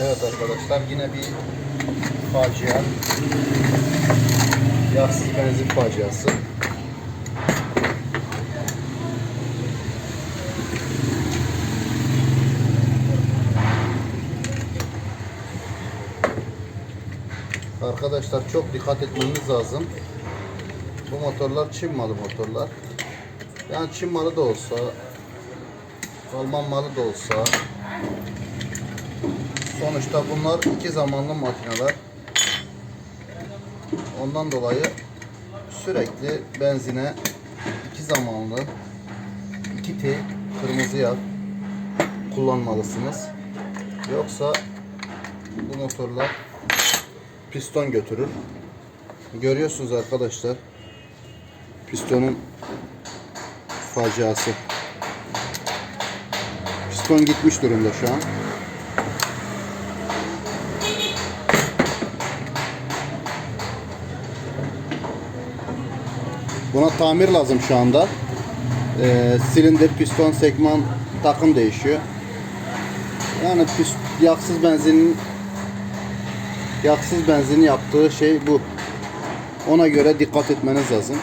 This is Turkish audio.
Evet arkadaşlar yine bir facia. Yağsız benzin faciası. Arkadaşlar çok dikkat etmemiz lazım. Bu motorlar Çin malı motorlar. Yani Çin malı da olsa, Alman malı da olsa Sonuçta bunlar iki zamanlı makineler. Ondan dolayı sürekli benzine iki zamanlı iki T kırmızı yağ kullanmalısınız. Yoksa bu motorlar piston götürür. Görüyorsunuz arkadaşlar. Pistonun faciası. Piston gitmiş durumda şu an. Buna tamir lazım şu anda. Ee, silindir, piston, sekman takım değişiyor. Yani yaksız benzinin yaksız benzinin yaptığı şey bu. Ona göre dikkat etmeniz lazım.